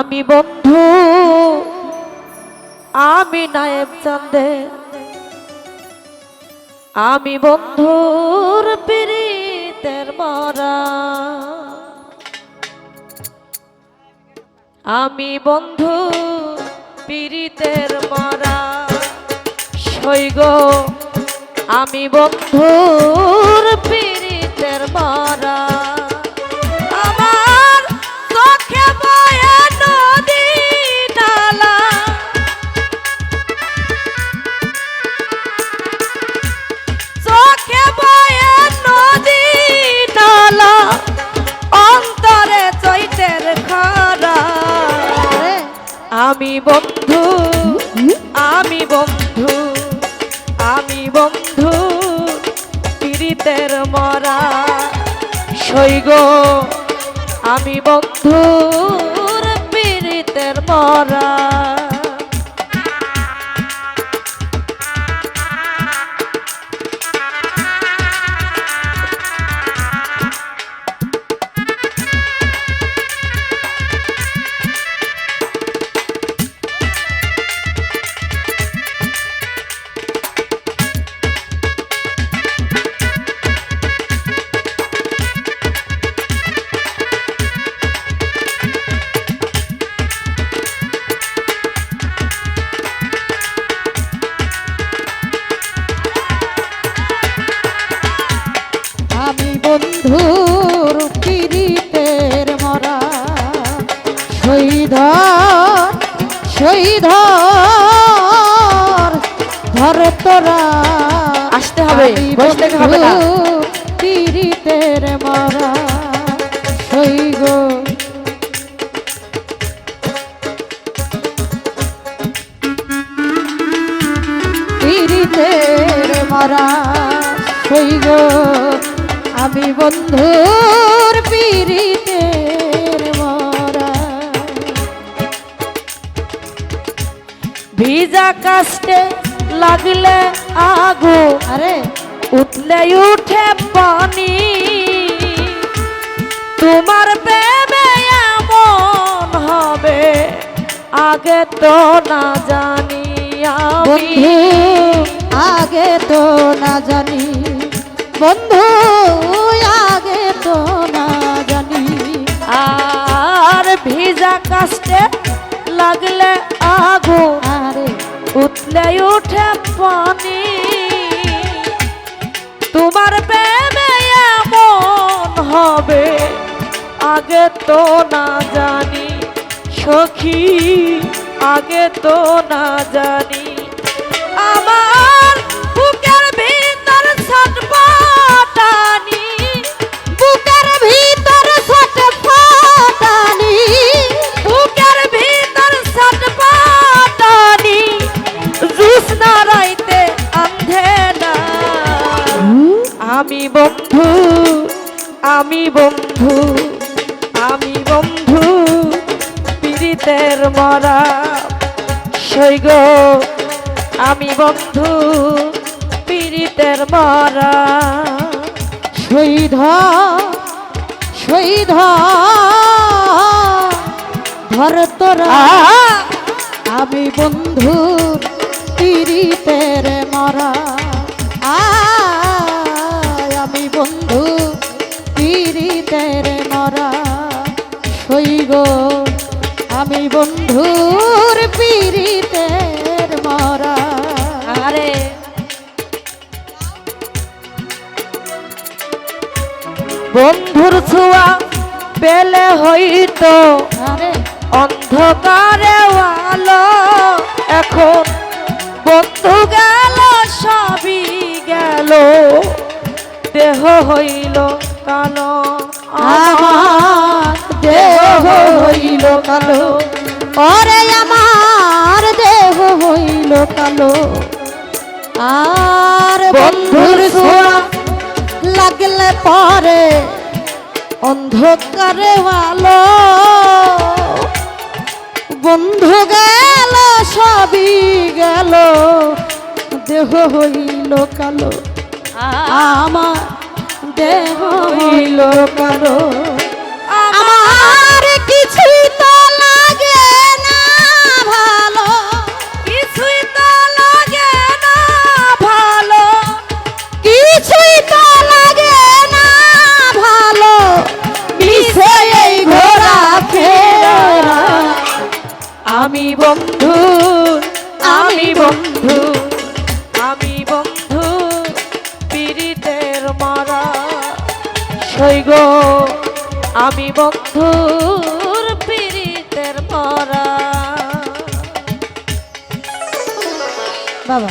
আমি বন্ধু, আমি নায়েব চান্দে আমি বন্ধুর পীড়িতের মরা। আমি বন্ধু পীড়িতের মরা। সৈগ আমি বন্ধুর পীড়িতের মরা। আমি বন্ধু আমি বন্ধু আমি বন্ধু পীড়িতের মরা সৈগ আমি বন্ধু পীড়িতের মরা শহীদ ধর তোরা আসতে হবে, বসে থেকে হবে না। পিরিতের মরা শহীদ পিরিতের মরা আমি বন্ধুর কাস্টে লাগলে আগু আরে। উঠলে উঠে পানি। তোমার প্রেমে এমন হবে আগে তো না জানি আমি। বন্ধু আগে তো না জানি। বন্ধু আগে তো না জানি। আর ভিজা কাস্টে লাগলে আগু। আরে উঠলে উঠে পানি। তোমার প্রেমে এমন হবে, আগে তো না জানি সখী, আগে তো না জানি। আমার মরা সৈগ আমি বন্ধু পীড়িতের মরা শহীদ শহীদ ধর তোরা। আমি বন্ধু পিরিতের মরা। হইতো। অন্ধকারে আলো এখন বন্ধু গেল সবই গেল। দেহ হইল কালো আমার দেহ হইল কালো। ওরে আমার দেহ হইল কালো। আর বন্ধুর ছোঁয়া লাগলে পরে অন্ধকারে ভালো বন্ধু গেল সবই গেল। দেহ হইল কালো আমার দেহ হইল কালো। আমি বন্ধু আমি বন্ধু আমি বন্ধু পীড়িতের মারা। সৈগ আমি বন্ধুর পীড়িতের মারা। বাবা।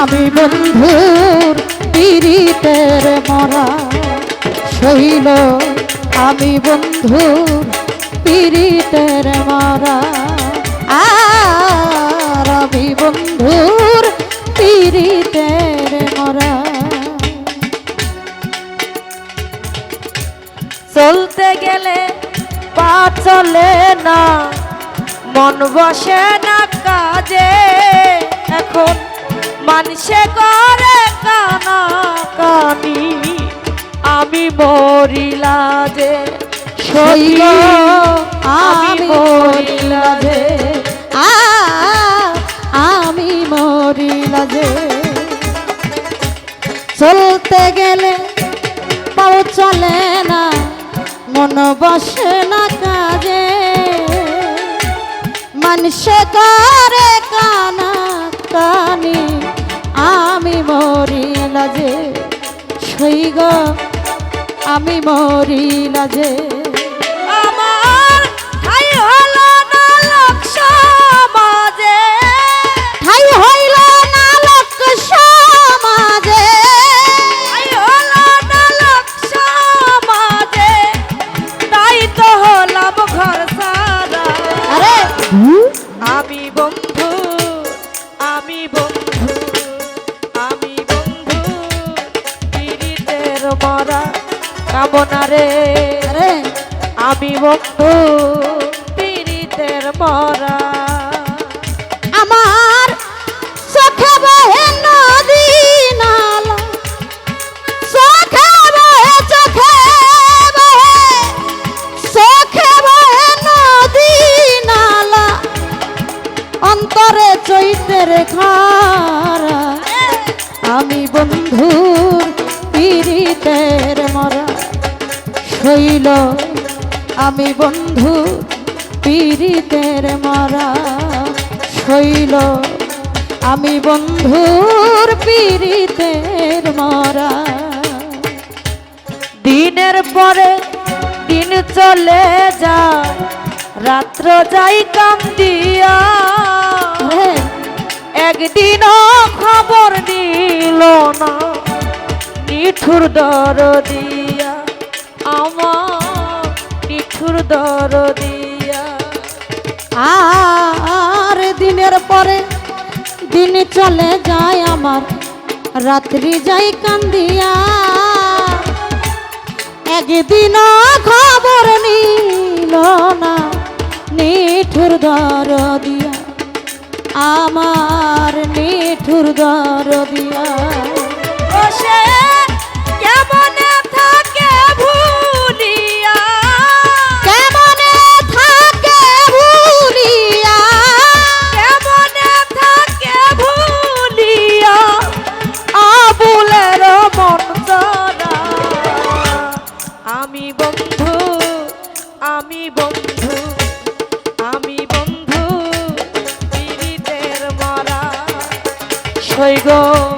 আমি বন্ধুর পীড়িতের মরা শৈল, আমি বন্ধুর পীড়িতের মরা। আর আমি বন্ধুর পীড়িতের মরা। চলতে গেলে পা চলে না, মন বসে না কাজে। এখন মানুষে করে কানা কানি আমি মরিলা যে আমি আমি মরিলা যে। আমি মরিলা যে। চলতে গেলে পাও চলে না মন বসে না কাজে। মানুষে করে আমি না যে আমার চোখে নদী নালা। চোখে বহে নদী নালা। অন্তরে চৈতের খারা আমি বন্ধুর পীড়িতের মরা। শৈল, আমি বন্ধু পীড়িতের মরা শৈল। আমি বন্ধুর পীড়িতের মারা। দিনের পরে দিন চলে যায় রাত্র যাই কান্দিয়া। রে, একদিনও খবর নিল না নিঠুর দর দিয়া আমার নিঠুর দর দিয়া আর দিনের পরে দিন চলে যায় আমার, রাত্রি যাই কান্দিয়া। একদিন খবর নিল না, নিঠুর দর দিয়া, আমার নিঠুর দর দিয়া। my go.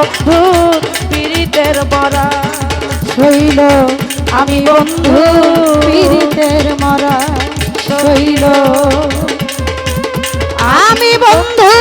বন্ধু পীড়িতের মরা। শৈল আমি বন্ধু পীড়িতের মরা। শৈল আমি বন্ধু